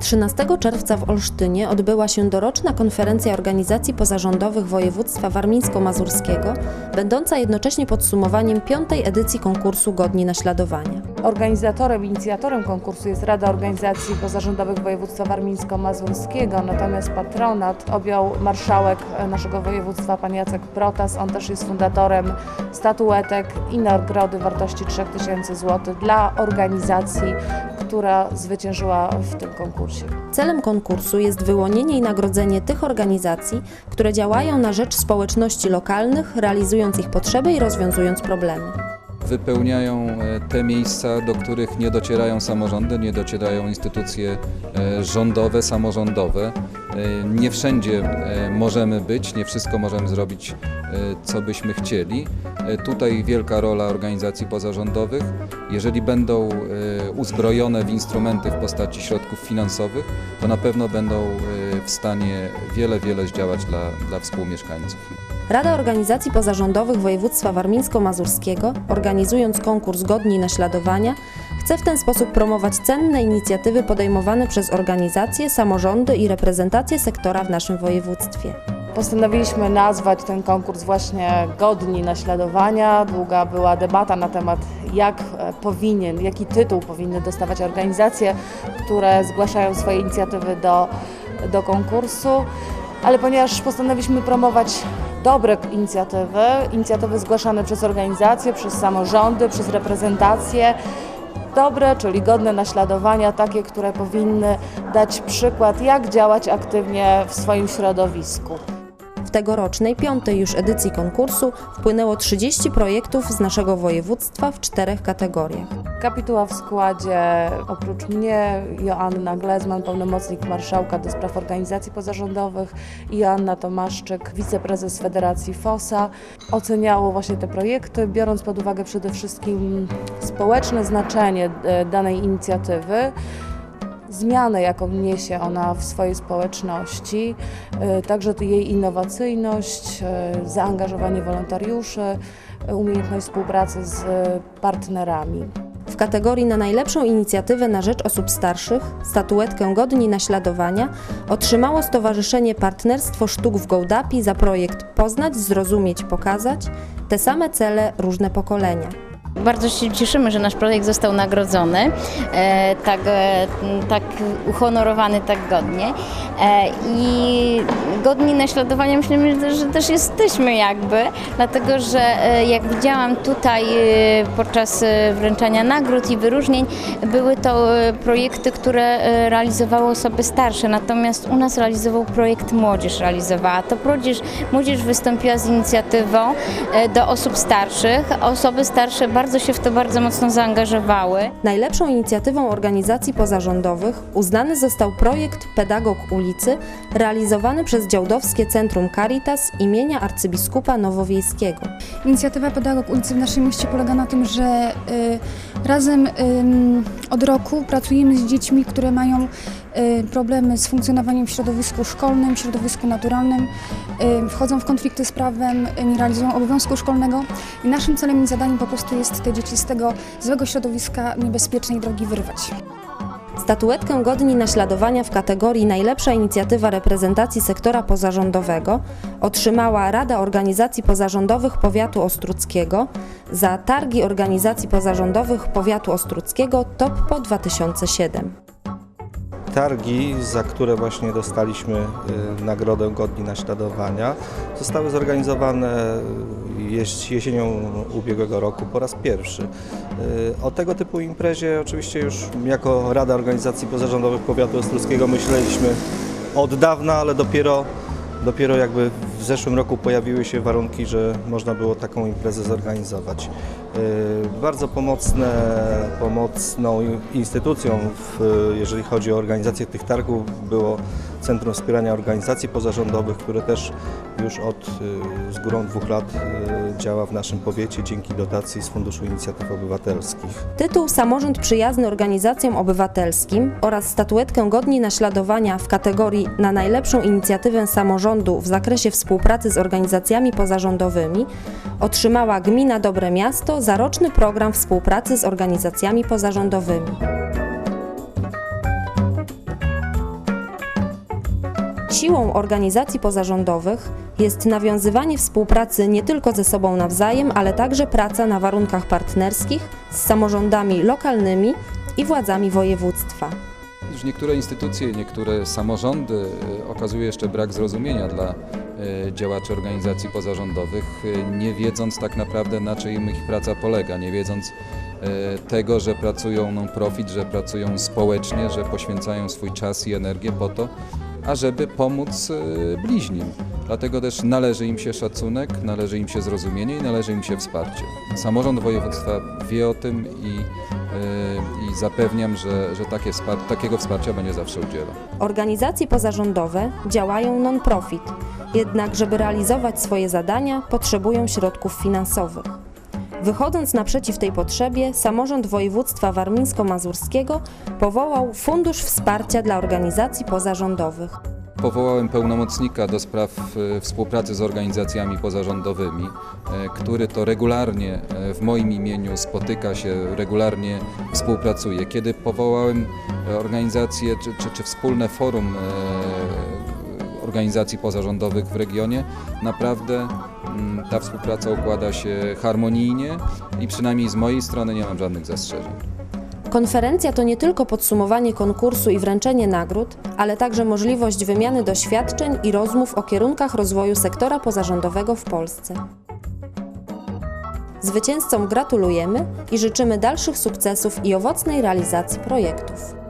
13 czerwca w Olsztynie odbyła się doroczna konferencja organizacji pozarządowych województwa warmińsko-mazurskiego, będąca jednocześnie podsumowaniem piątej edycji konkursu Godni Naśladowania. Organizatorem, inicjatorem konkursu jest Rada Organizacji Pozarządowych Województwa Warmińsko-Mazurskiego, natomiast patronat objął marszałek naszego województwa, pan Jacek Protas. On też jest fundatorem statuetek i nagrody wartości 3000 zł dla organizacji, która zwyciężyła w tym konkursie. Celem konkursu jest wyłonienie i nagrodzenie tych organizacji, które działają na rzecz społeczności lokalnych, realizując ich potrzeby i rozwiązując problemy. wypełniają e, te miejsca, do których nie docierają samorządy, nie docierają instytucje e, rządowe, samorządowe. E, Nie wszędzie możemy być, nie wszystko możemy zrobić, co byśmy chcieli. E, Tutaj wielka rola organizacji pozarządowych. Jeżeli będą e, uzbrojone w instrumenty w postaci środków finansowych, to na pewno będą e, w stanie wiele, wiele zdziałać dla, dla współmieszkańców. Rada Organizacji Pozarządowych Województwa Warmińsko-Mazurskiego, organizując konkurs Godni Naśladowania, chce w ten sposób promować cenne inicjatywy podejmowane przez organizacje, samorządy i reprezentacje sektora w naszym województwie. Postanowiliśmy nazwać ten konkurs właśnie Godni Naśladowania. Długa była debata na temat, jak e, powinien, jaki tytuł powinny dostawać organizacje, które zgłaszają swoje inicjatywy do, do konkursu. Ale ponieważ postanowiliśmy promować dobre inicjatywy, inicjatywy zgłaszane przez organizacje, przez samorządy, przez reprezentacje, dobre, czyli godne naśladowania, takie, które powinny dać przykład, jak działać aktywnie w swoim środowisku. Tegorocznej, piątej już edycji konkursu wpłynęło 30 projektów z naszego województwa w czterech kategoriach. Kapituła w składzie oprócz mnie Joanna Glezman, pełnomocnik marszałka do spraw organizacji pozarządowych i Joanna Tomaszczyk, wiceprezes Federacji FOSA. Oceniało właśnie te projekty, biorąc pod uwagę przede wszystkim społeczne znaczenie e, danej inicjatywy, zmianę, jaką niesie ona w swojej społeczności, e, także jej innowacyjność, e, zaangażowanie wolontariuszy, e, umiejętność współpracy z partnerami. W kategorii na najlepszą inicjatywę na rzecz osób starszych statuetkę Godni Naśladowania otrzymało Stowarzyszenie Partnerstwo Sztuk w Gołdapi za projekt Poznać, Zrozumieć, Pokazać te same cele, różne pokolenia. Bardzo się cieszymy, że nasz projekt został nagrodzony, e, tak, e, tak uhonorowany tak godnie. E, I godni naśladowania myślimy, że też jesteśmy jakby, dlatego że jak widziałam tutaj podczas wręczania nagród i wyróżnień, były to projekty, które realizowały osoby starsze, natomiast u nas realizował projekt Młodzież realizowała. To młodzież, młodzież wystąpiła z inicjatywą do osób starszych. Osoby starsze bardzo się w to bardzo mocno zaangażowały. Najlepszą inicjatywą organizacji pozarządowych uznany został projekt Pedagog ulicy realizowany przez Działdowskie Centrum Caritas imienia arcybiskupa Nowowiejskiego. Inicjatywa Pedagog ulicy w naszym mieście polega na tym, że y, razem ym, od roku pracujemy z dziećmi, które mają y, problemy z funkcjonowaniem w środowisku szkolnym, w środowisku naturalnym, y, wchodzą w konflikty z prawem, y, nie realizują obowiązku szkolnego i naszym celem i zadaniem po prostu jest te dzieci z tego złego środowiska niebezpiecznej drogi wyrwać. Statuetkę godni naśladowania w kategorii Najlepsza inicjatywa reprezentacji sektora pozarządowego otrzymała Rada Organizacji Pozarządowych Powiatu Ostruckiego za targi organizacji pozarządowych Powiatu Ostruckiego TOPPO 2007. Targi, za które właśnie dostaliśmy y, Nagrodę Godni Naśladowania, zostały zorganizowane y, jesienią ubiegłego roku po raz pierwszy. Y, O tego typu imprezie oczywiście już jako Rada Organizacji Pozarządowych Powiatu Ostruckiego myśleliśmy od dawna, ale dopiero, dopiero jakby w zeszłym roku pojawiły się warunki, że można było taką imprezę zorganizować. Y, Bardzo pomocne, pomocną instytucją, w, jeżeli chodzi o organizację tych targów, było Centrum Wspierania Organizacji Pozarządowych, które też już od y, z górą dwóch lat y, działa w naszym powiecie dzięki dotacji z Funduszu Inicjatyw Obywatelskich. Tytuł Samorząd Przyjazny Organizacjom Obywatelskim oraz statuetkę godni naśladowania w kategorii na najlepszą inicjatywę samorządu w zakresie współpracy z organizacjami pozarządowymi otrzymała Gmina Dobre Miasto za roczny program współpracy z organizacjami pozarządowymi. Siłą organizacji pozarządowych jest nawiązywanie współpracy nie tylko ze sobą nawzajem, ale także praca na warunkach partnerskich z samorządami lokalnymi i władzami województwa. Już niektóre instytucje, niektóre samorządy e, okazują jeszcze brak zrozumienia dla e, działaczy organizacji pozarządowych, e, nie wiedząc tak naprawdę na czym ich praca polega, nie wiedząc tego, że pracują non-profit, że pracują społecznie, że poświęcają swój czas i energię po to, ażeby pomóc e, bliźnim. Dlatego też należy im się szacunek, należy im się zrozumienie i należy im się wsparcie. Samorząd województwa wie o tym i, e, i zapewniam, że, że takie takiego wsparcia będzie zawsze udzielał. Organizacje pozarządowe działają non-profit, jednak żeby realizować swoje zadania, potrzebują środków finansowych. Wychodząc naprzeciw tej potrzebie, samorząd województwa warmińsko-mazurskiego powołał Fundusz Wsparcia dla Organizacji Pozarządowych. Powołałem pełnomocnika do spraw e, współpracy z organizacjami pozarządowymi, e, który to regularnie e, w moim imieniu spotyka się, regularnie współpracuje. Kiedy powołałem organizację czy, czy, czy wspólne forum organizacji pozarządowych w regionie, naprawdę mm, ta współpraca układa się harmonijnie i przynajmniej z mojej strony nie mam żadnych zastrzeżeń. Konferencja to nie tylko podsumowanie konkursu i wręczenie nagród, ale także możliwość wymiany doświadczeń i rozmów o kierunkach rozwoju sektora pozarządowego w Polsce. Zwycięzcom gratulujemy i życzymy dalszych sukcesów i owocnej realizacji projektów.